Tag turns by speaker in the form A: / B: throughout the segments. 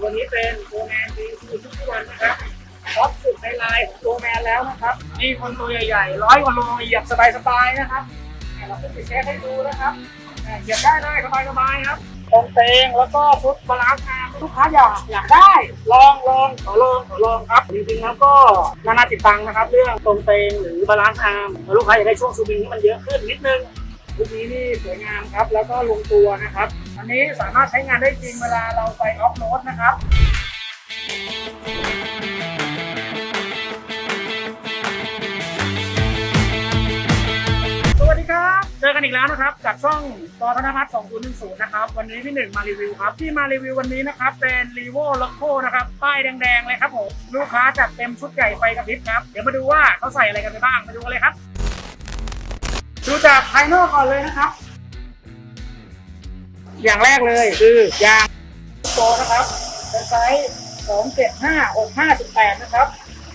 A: ตัวนี้เป็นโกแมนดีคูทุกวันนะครับท็อปสุดในไลน์ของโกแมนแล้วนะครับ นี่คนตัวใหญ่ๆร้อยกว่าโลเหยียบสบายๆนะครับเนี่ยเราขึ้นไปเช็คให้ดูนะครับเหยียบได้ได้สบายๆครับตรงเตงแล้วก็ชุดบาลานซ์งามลูกค้าอยากอยากได้ ลองลองขอลองขอลองครับจริงๆแล้วก็นานาจิตตังนะครับ เรื่องตรงเตงหรือบาลานซ์อาร์มลูกค้าอยากได้ช่วงซูบิงที่มันเยอะขึ้นนิดนึงชุดนี้นี่สวยงามครับ แล้วก็ลงตัวนะครับ อันนี้สามารถใช้งานได้จริงเวลาเราไปออฟโรดนะครับสวัสดีครับ เจอกันอีกแล้วนะครับจากช่องตอธนพัฒน์2010นะครับ วันนี้พี่หนึ่งมารีวิวครับ ที่มารีวิววันนี้นะครับ เป็นรีโวล็อกโคนะครับ ป้ายแดงๆเลยครับผม ลูกค้าจัดเต็มชุดใหญ่ไฟกระพริบครับ เดี๋ยวมาดูว่าเขาใส่อะไรกันไปบ้าง มาดูกันเลยครับ ดูจากภายนอกก่อนเลยนะครับ อย่างแรกเลยคือยางโตนะครับเป็นไซส์275 65.8 นะครับ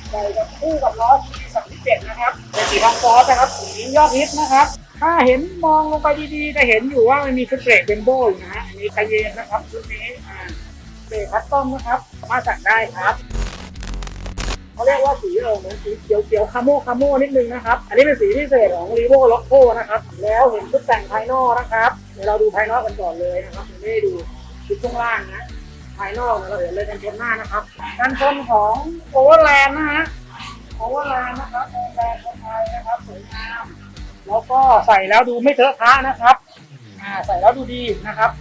A: ใส่กับคู่กับล้อที่37 นะครับเป็นสีทองฟอสนะครับสียอดฮิตนะครับ ถ้าเห็นมองลงไปดีๆ จะเห็นอยู่ว่ามันมีชุดเบรกเบนโบอยู่นะฮะอันนี้คาเยนนะครับชุดนี้อ่าเบรกคัสตอมนะครับสามารถสั่งได้ครับ เขาเรียกว่าสีเออเหมือนสีเขียวเขียวคาโมคาโมนิดนึงนะครับ อันนี้เป็นสีพิเศษของรีโวล็อกโคนะครับ แล้วเห็นชุดแต่งภายนอกนะครับ เดี๋ยวเราดูภายนอกกันก่อนเลยนะครับไม่ได้ดูชุดช่วงล่างนะ ภายนอกเนี่ยเราเห็นเลยกันชนหน้านะครับกันชนของโอเวอร์แลนด์นะฮะ โอเวอร์แลนด์นะครับโอเวอร์แลนด์คนไทยนะครับสวยงาม แล้วก็ใส่แล้วดูไม่เทอะทะนะครับ อ่าใส่แล้วดูดีนะครับ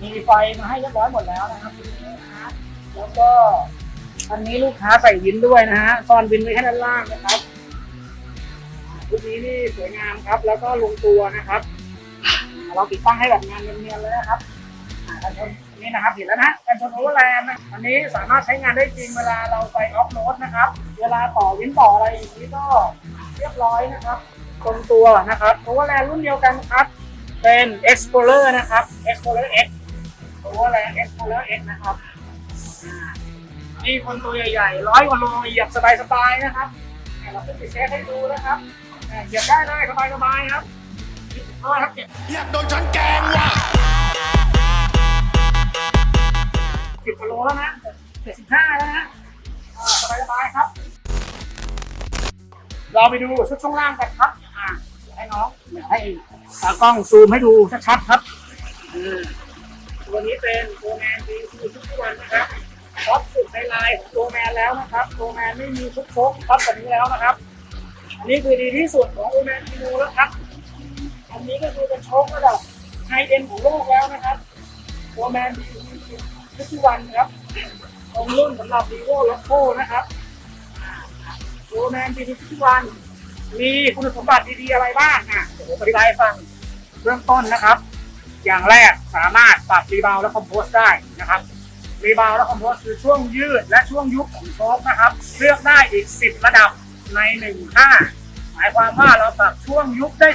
A: มีไฟมาให้เรียบร้อยหมดแล้วนะครับแล้วก็ อันนี้ลูกค้าใส่วินด้วยนะฮะซ่อนวินไว้แค่ด้านล่างนะครับชุดนี้นี่สวยงามครับ แล้วก็ลงตัวนะครับเราติดตั้งให้แบบงานเนียนๆเลยนะครับอ่ากันชนนี่นะครับเห็นแล้วนะกันชนโอเวอร์แลนด์นะอันนี้สามารถใช้งานได้จริงเวลาเราไปออฟโรดนะครับ เวลาต่อวินต่ออะไรอย่างนี้ก็เรียบร้อยนะครับตรงตัวนะครับโอเวอร์แลนด์รุ่นเดียวกันครับ เป็น Explorer นะครับ Explorer X โอเวอร์แลนด์ Explorer X นะครับ นี่คนตัวใหญ่ๆร้อยกว่าโลเหยียบสบายๆนะครับเนี่ยเราขึ้นไปเช็คให้ดูนะครับเนี่ยเหยียบได้ได้สบายๆครับเท่าไหร่ครับเจ็ด
B: อยากโดนฉันแกล้งว่ะ
A: สิบกิโลแล้วนะเจ็ดสิบห้าแล้วนะอ่าสบายๆครับ เราไปดูชุดช่วงล่างกันครับอ่าให้น้องเดี๋ยวให้ตากล้องซูมให้ดูชัดๆครับอืมตัวนี้เป็นโกแมนดีคูทุกวันนะครับ ท็อปสุดในลน์ของโกแมนแล้วนะครับโกแมนไม่มีชุดโชคท็อปแบบนี้แล้วนะครับ อันนี้คือดีที่สุดของโกแมนทีนูแล้วครับ อันนี้ก็คือเป็นชคระดับไฮเอ็นของโลกแล้วนะครับโกแมนดีทุกวันครับตรงรุ่นสำหรับดีโวล็อกโคนะครับโกแมนดีทุกวันมีคุณสมบัติดีๆอะไรบ้างอะผมอธิบายให้ฟังเบื้องต้นนะครับ อย่างแรกสามารถปรับรีบาวและคอมโพสได้นะครับ รีบาวและคอมโพสคือช่วงยืดและช่วงยุบของโชคนะครับ เลือกได้อีก 10 ระดับใน1ท่าหมายความว่าเราตัดช่วงยุบได้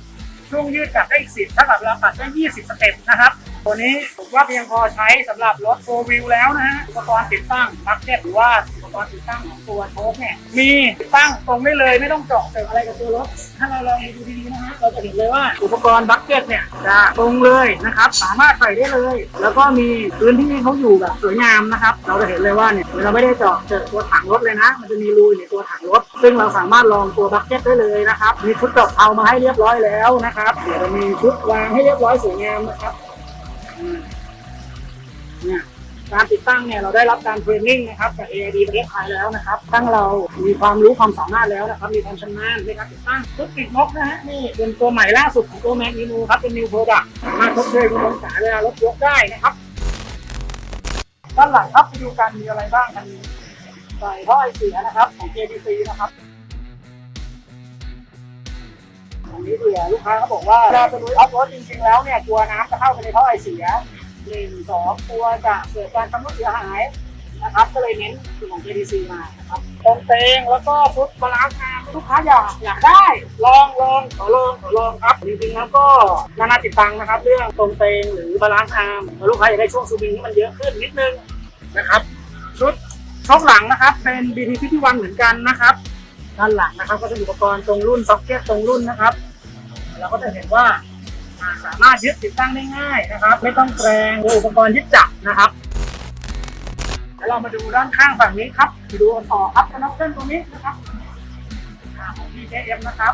A: 10 ช่วงยืดกลับได้อีก 10 ถ้ากับเราตัดได้ 20 สเต็ปนะครับ ตัวนี้ผมว่าเพียงพอใช้สำหรับรถโฟวิวแล้วนะฮะอุปกรณ์ติดตั้งมักเก็ตหรือว่า ปกรณ์ติดตั้งของตัวโชคเนี่ยมีตั้งตรงได้เลยไม่ต้องเจาะเจาะอะไรกับตัวรถ ถ้าเราลองดูดีๆนะฮะเราจะเห็นเลยว่าอุปกรณ์บัคเก็ตเนี่ยจะตรงเลยนะครับ สามารถใส่ได้เลย แล้วก็มีพื้นที่เขาอยู่แบบสวยงามนะครับ เราจะเห็นเลยว่าเนี่ยเราไม่ได้เจาะเจาะตัวถังรถเลยนะ มันจะมีรูในตัวถังรถ ซึ่งเราสามารถลองตัวบัคเก็ตได้เลยนะครับ มีชุดเจาะเอามาให้เรียบร้อยแล้วนะครับ เดี๋ยวเรามีชุดวางให้เรียบร้อยสวยงามนะครับ การติดตั้งเนี่ยเราได้รับการเทรนนิ่งนะครับจาก AID ประเทศไทยแล้วนะครับ ตั้งเรามีความรู้ความสามารถแล้วนะครับ มีความชำนาญในการติดตั้งชุดปิดนกนะฮะนี่เป็นตัวใหม่ล่าสุดของตัวแม็กนีนูครับเป็น new product สามารถทดเชยคุณองศาเวลารถยกได้นะครับ ด้านหลังครับไปดูกันมีอะไรบ้างกันใส่ท่อไอเสียนะครับของ JDC นะครับอันนี้เผื่อลูกค้าเขาบอกว่าเวลาจะลุยออฟโรดจริงๆแล้วเนี่ยกลัวน้ำจะเข้าไปในท่อไอเสีย หนึ่งสองกลัวจะเกิดการชำรุดเสียหายนะครับ ก็เลยเน้นคือของ JDC มานะครับตรงเตงแล้วก็ชุดบาลานซ์งามลูกค้าอยากอยากได้ ลองลองขอลองขอลองครับ จริงๆแล้วก็นานาจิตตังนะครับ เรื่องตรงเตงหรือบาลานซ์อาร์มลูกค้าอยากได้ช่วงซูบิงที่มันเยอะขึ้นนิดนึงนะครับชุดช่องหลังนะครับ เป็น BT ที่วันเหมือนกันนะครับด้านหลังนะครับ ก็จะมีอุปกรณ์ตรงรุ่นซ็อกเก็ตตรงรุ่นนะครับ เราก็จะเห็นว่า สามารถยึดติดตั้งได้ง่ายนะครับ ไม่ต้องแปลงหรืออุปกรณ์ยึดจับนะครับเรามาดูด้านข้างฝั่งนี้ครับไปดูกันต่อครับกันเน็อกเส้นตรงนี้นะครับอ่าของ DJM นะครับ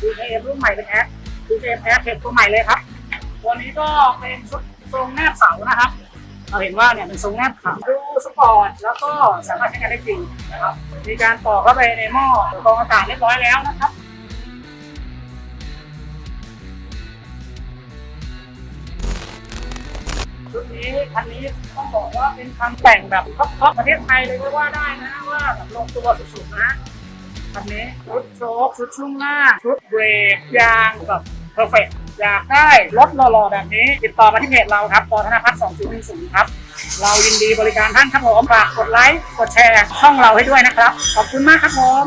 A: DJM รุ่นใหม่เป็นแอด DJM แอดเทปตัวใหม่เลยครับ ตัวนี้ก็เป็นชุดทรงแนบเสานะครับ เราเห็นว่าเนี่ยเป็นทรงแนบขาวดูสปอร์ตแล้วก็สามารถใช้งานได้จริงนะครับ มีการต่อเข้าไปในหม้อกรองอากาศเรียบร้อยแล้วนะครับ ชุดนี้คันนี้ต้องบอกว่าเป็นคันแต่งแบบท็อปๆประเทศไทยเลยก็ว่าได้นะว่าแบบลงตัวสุดๆนะคันนี้ชุดโชคชุดช่วงหน้าชุดเบรกยางแบบเพอร์เฟกอยากได้รถหล่อๆแบบนี้ ติดต่อมาที่เพจเราครับปอธนพัฒน์2010 ครับ เรายินดีบริการท่านครับผมฝากกดไลค์กดแชร์ช่องเราให้ด้วยนะครับ ขอบคุณมากครับผม